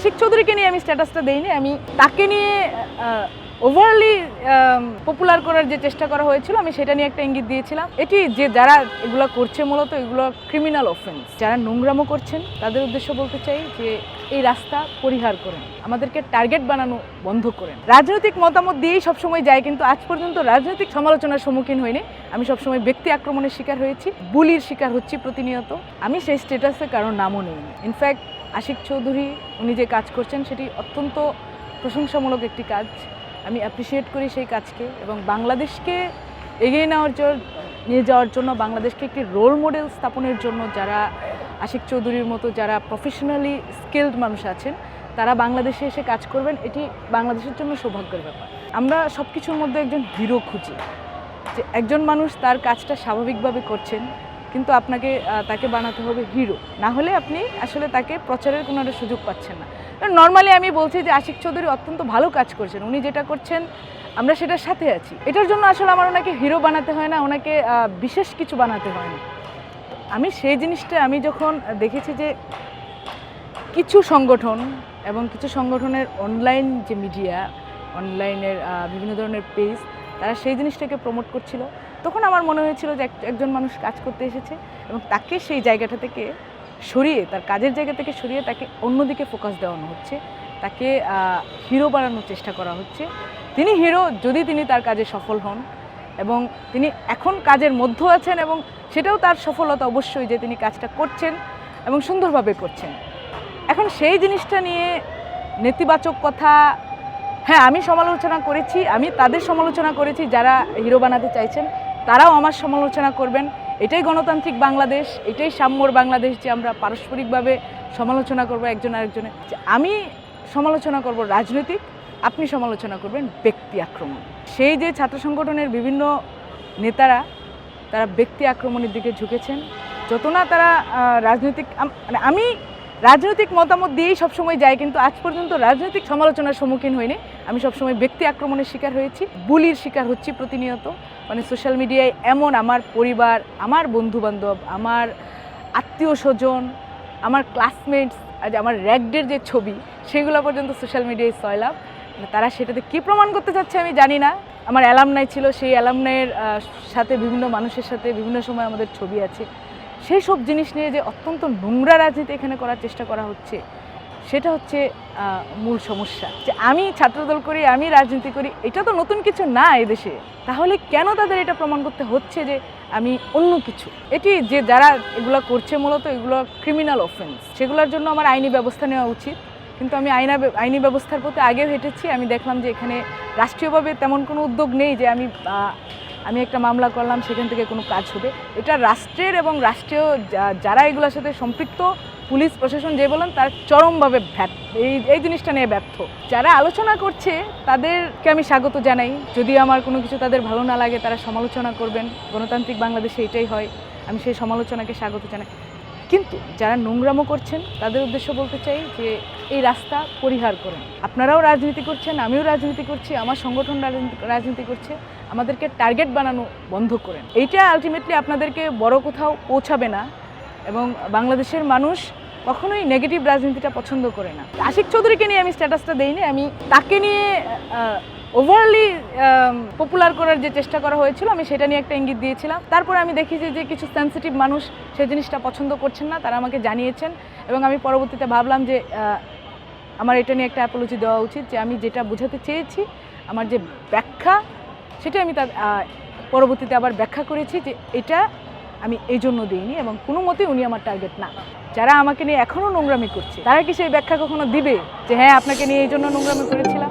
আশিক চৌধুরীকে নিয়ে আমি স্ট্যাটাসটা দেইনি, আমি তাকে নিয়ে ওভারলি পপুলার করার যে চেষ্টা করা হয়েছিল, আমি সেটা নিয়ে একটা ইঙ্গিত দিয়েছিলাম। এটি যে যারা এগুলো করছে মূলত, এগুলো ক্রিমিনাল অফেন্স যারা নোংরামো করছেন, তাদের উদ্দেশ্য বলতে চাই যে এই রাস্তা পরিহার করেন। আমাদেরকে টার্গেট বানানো বন্ধ করেন। রাজনৈতিক মতামত দিয়েই সবসময় যায়, কিন্তু আজ পর্যন্ত রাজনৈতিক সমালোচনার সম্মুখীন হইনি। আমি সবসময় ব্যক্তি আক্রমণের শিকার হয়েছি, বুলির শিকার হচ্ছি প্রতিনিয়ত। আমি সেই স্টেটাসে কারোর নামও নেই ইনফ্যাক্ট আশিক চৌধুরী, উনি যে কাজ করছেন সেটি অত্যন্ত প্রশংসামূলক একটি কাজ। আমি অ্যাপ্রিসিয়েট করি সেই কাজকে এবং বাংলাদেশকে এগিয়ে নেওয়ার জন্য, নিয়ে যাওয়ার জন্য, বাংলাদেশকে একটি রোল মডেল স্থাপনের জন্য যারা আশিক চৌধুরীর মতো যারা প্রফেশনালি স্কিলড মানুষ আছেন, তারা বাংলাদেশে এসে কাজ করবেন, এটি বাংলাদেশের জন্য সৌভাগ্যের ব্যাপার। আমরা সব কিছুর মধ্যে একজন হিরো খুঁজি। যে একজন মানুষ তার কাজটা স্বাভাবিকভাবে করছেন কিন্তু আপনাকে তাকে বানাতে হবে হিরো না হলে আপনি আসলে তাকে প্রচারের কোনো একটা সুযোগ পাচ্ছেন না। নর্মালি আমি বলছি যে আশিক চৌধুরী অত্যন্ত ভালো কাজ করছেন। উনি যেটা করছেন, আমরা সেটার সাথে আছি। এটার জন্য আসলে আমার ওনাকে হিরো বানাতে হয় না, ওনাকে বিশেষ কিছু বানাতে হয় না। আমি সেই জিনিসটা আমি যখন দেখেছি যে কিছু সংগঠন এবং কিছু সংগঠনের অনলাইন যে মিডিয়া অনলাইনের বিভিন্ন ধরনের পেজ তারা সেই জিনিসটাকে প্রমোট করছিল। তখন আমার মনে হয়েছিল যে এক- একজন মানুষ কাজ করতে এসেছে এবং তাকে সেই জায়গাটা থেকে সরিয়ে, তার কাজের জায়গা থেকে সরিয়ে তাকে অন্যদিকে ফোকাস দেওয়ানো হচ্ছে। তাকে হিরো বানানোর চেষ্টা করা হচ্ছে। তিনি হিরো যদি তিনি তার কাজে সফল হন এবং তিনি এখন কাজের মধ্য আছেন এবং সেটাও তার সফলতা অবশ্যই যে তিনি কাজটা করছেন এবং সুন্দরভাবে করছেন। এখন সেই জিনিসটা নিয়ে নেতিবাচক কথা হ্যাঁ আমি সমালোচনা করেছি, আমি তাদের সমালোচনা করেছি যারা হিরো বানাতে চাইছেন। তারাও আমার সমালোচনা করবেন। এটাই গণতান্ত্রিক বাংলাদেশ, এটাই সাম্যর বাংলাদেশ যে আমরা পারস্পরিকভাবে সমালোচনা করব একজন আরেকজনের যে আমি সমালোচনা করব রাজনৈতিক, আপনি সমালোচনা করবেন ব্যক্তি আক্রমণ। সেই যে ছাত্র সংগঠনের বিভিন্ন নেতারা, তারা ব্যক্তি আক্রমণের দিকে ঝুঁকেছেন। যত না তারা রাজনৈতিক মানে আমি রাজনৈতিক মতামত দিয়েই সবসময় যাই, কিন্তু আজ পর্যন্ত রাজনৈতিক সমালোচনার সম্মুখীন হইনি। আমি সবসময় ব্যক্তি আক্রমণের শিকার হয়েছি, বুলির শিকার হচ্ছি প্রতিনিয়ত। মানে সোশ্যাল মিডিয়ায় এমন আমার পরিবার, আমার বন্ধুবান্ধব, আমার আত্মীয় স্বজন, আমার ক্লাসমেটস আজ আমার র্যাগডের যে ছবি, সেগুলো পর্যন্ত সোশ্যাল মিডিয়ায় সয়লাভ মানে তারা সেটাতে কী প্রমাণ করতে চাচ্ছে আমি জানি না। আমার অ্যালামনাই ছিল, সেই অ্যালামনাইয়ের সাথে বিভিন্ন মানুষের সাথে বিভিন্ন সময় আমাদের ছবি আছে। সেই সব জিনিস নিয়ে যে অত্যন্ত নোংরা রাজনীতি এখানে করার চেষ্টা করা হচ্ছে সেটা হচ্ছে মূল সমস্যা। যে আমি ছাত্রদল করি, আমি রাজনীতি করি, এটা তো নতুন কিছু না এদেশে তাহলে কেন তাদের এটা প্রমাণ করতে হচ্ছে যে আমি অন্য কিছু? এটি যে যারা এগুলো করছে মূলত এগুলো ক্রিমিনাল অফেন্স সেগুলোর জন্য আমার আইনি ব্যবস্থা নেওয়া উচিত। কিন্তু আমি আইনা আইনি ব্যবস্থার প্রতি আগেও হেঁটেছি। আমি দেখলাম যে এখানে রাষ্ট্রীয়ভাবে তেমন কোনো উদ্যোগ নেই যে আমি আমি একটা মামলা করলাম, সেখান থেকে কোনো কাজ হবে। এটা রাষ্ট্রের এবং রাষ্ট্রীয় যারা এগুলোর সাথে সম্পৃক্ত, পুলিশ, প্রশাসন যে বলেন, তার চরমভাবে ব্যর্থ এই এই জিনিসটা নিয়ে ব্যর্থ। যারা আলোচনা করছে, তাদেরকে আমি স্বাগত জানাই। যদি আমার কোনো কিছু তাদের ভালো না লাগে, তারা সমালোচনা করবেন। গণতান্ত্রিক বাংলাদেশে এটাই হয়। আমি সেই সমালোচনাকে স্বাগত জানাই। কিন্তু যারা নোংরামো করছেন, তাদের উদ্দেশ্য বলতে চাই যে এই রাস্তা পরিহার করেন। আপনারাও রাজনীতি করছেন, আমিও রাজনীতি করছি, আমার সংগঠন রাজনীতি- করছে, আমাদেরকে টার্গেট বানানো বন্ধ করেন। এইটা আলটিমেটলি আপনাদেরকে বড় কোথাও পৌঁছাবে না এবং বাংলাদেশের মানুষ কখনোই নেগেটিভ রাজনীতিটা পছন্দ করে না। আশিক চৌধুরীকে নিয়ে আমি স্ট্যাটাসটা দেইনি, আমি তাকে নিয়ে ওভারলি পপুলার করার যে চেষ্টা করা হয়েছিল, আমি সেটা নিয়ে একটা ইঙ্গিত দিয়েছিলাম। তারপরে আমি দেখি যে যে কিছু সেন্সিটিভ মানুষ সেই জিনিসটা পছন্দ করছেন না, তারা আমাকে জানিয়েছেন এবং আমি পরবর্তীতে ভাবলাম যে আমার এটা নিয়ে একটা অ্যাপোলজি দেওয়া উচিত যে আমি যেটা বোঝাতে চেয়েছি, আমার যে ব্যাখ্যা সেটা আমি তার পরবর্তীতে আবার ব্যাখ্যা করেছি যে এটা আমি এই জন্য দিইনি এবং কোনো মতেই উনি আমার টার্গেট না। যারা আমাকে নিয়ে এখনও নোংরামি করছে, তারা কি সেই ব্যাখ্যা কখনো দিবে যে হ্যাঁ আপনাকে নিয়ে এই জন্য নোংরামি করেছিলাম?